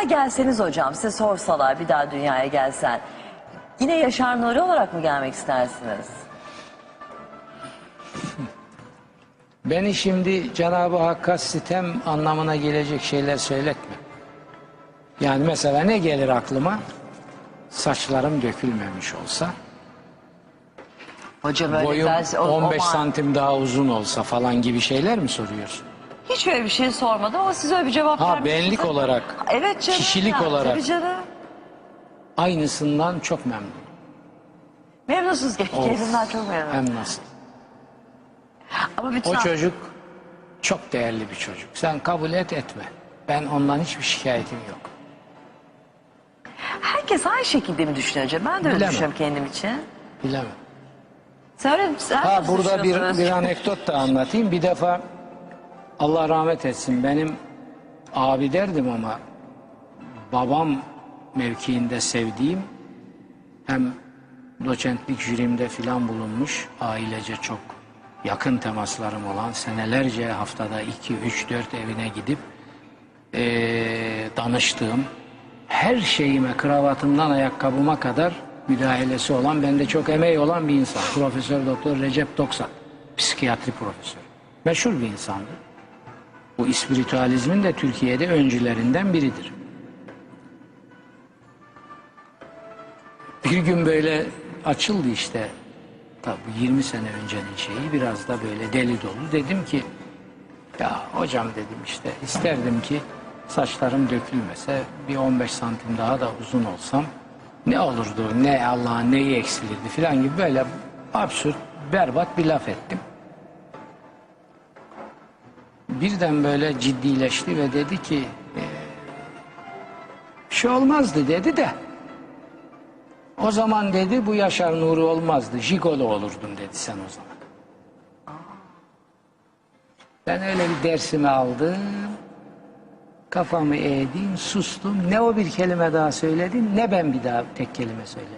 daha gelseniz hocam size sorsalar bir daha dünyaya gelsen. Yine Yaşar Nuri olarak mı gelmek istersiniz? Beni şimdi Cenab-ı Hakk'a sitem anlamına gelecek şeyler söyletme. Yani mesela ne gelir aklıma? Saçlarım dökülmemiş olsa, Hoca böyle boyum derse- o- o 15 man- santim daha uzun olsa falan gibi şeyler mi soruyorsun? Hiç öyle bir şey sormadım ama siz öyle bir cevap Ha vermişsiniz. benlik olarak, Evet canım. kişilik ya, olarak. Tabii canım. aynısından çok memnunum. Memnunsunuz. Of. Kendimden çok memnunum. Hem nasıl? Ama bütün O çocuk çok değerli bir çocuk. Sen kabul et etme. Ben ondan hiçbir şikayetim yok. herkes aynı şekilde mi düşünüyor hocam? Ben de öyle Bilemem. düşünüyorum kendim için. Bilemem. Sen öyle sen Ha nasıl burada bir, düşünüyorsunuz? bir anekdot da anlatayım. Bir defa Allah rahmet etsin benim abi derdim ama babam mevkiinde sevdiğim hem doçentlik jürimde filan bulunmuş ailece çok yakın temaslarım olan senelerce haftada 2, 3, 4 evine gidip eee, danıştığım her şeyime kravatımdan ayakkabıma kadar müdahalesi olan bende çok emeği olan bir insan. Profesör Doktor Recep Doksan. Psikiyatri profesörü. Meşhur bir insandı. Bu ispiritüalizmin de Türkiye'de öncülerinden biridir. Bir gün böyle açıldı işte tabi 20 sene öncenin şeyi biraz da böyle deli dolu. Dedim ki ya hocam dedim işte isterdim ki saçlarım dökülmese bir 15 santim daha da uzun olsam ne olurdu ne Allah'ın neyi eksilirdi filan gibi böyle absürt berbat bir laf ettim. Birden böyle ciddileşti ve dedi ki "Ee, bir şey olmazdı dedi de o zaman dedi bu Yaşar Nuri olmazdı jigolo olurdun dedi sen o zaman. Ben öyle bir dersimi aldım. Kafamı eğdim, sustum. Ne o bir kelime daha söyledim, ne ben bir daha tek kelime söyledim.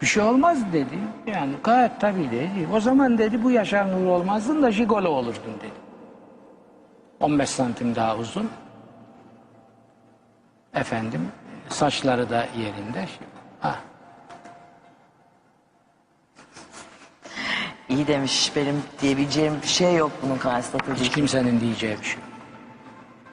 Bir şey olmaz dedi. Yani gayet tabii dedi. O zaman dedi bu Yaşar Nuri olmazdın da jigolo olurdun dedi. 15 santim daha uzun. Efendim, saçları da yerinde. Ha, İyi demiş benim diyebileceğim bir şey yok bunun karşısında tabii hiç ki. kimsenin diyeceği bir şey. yok.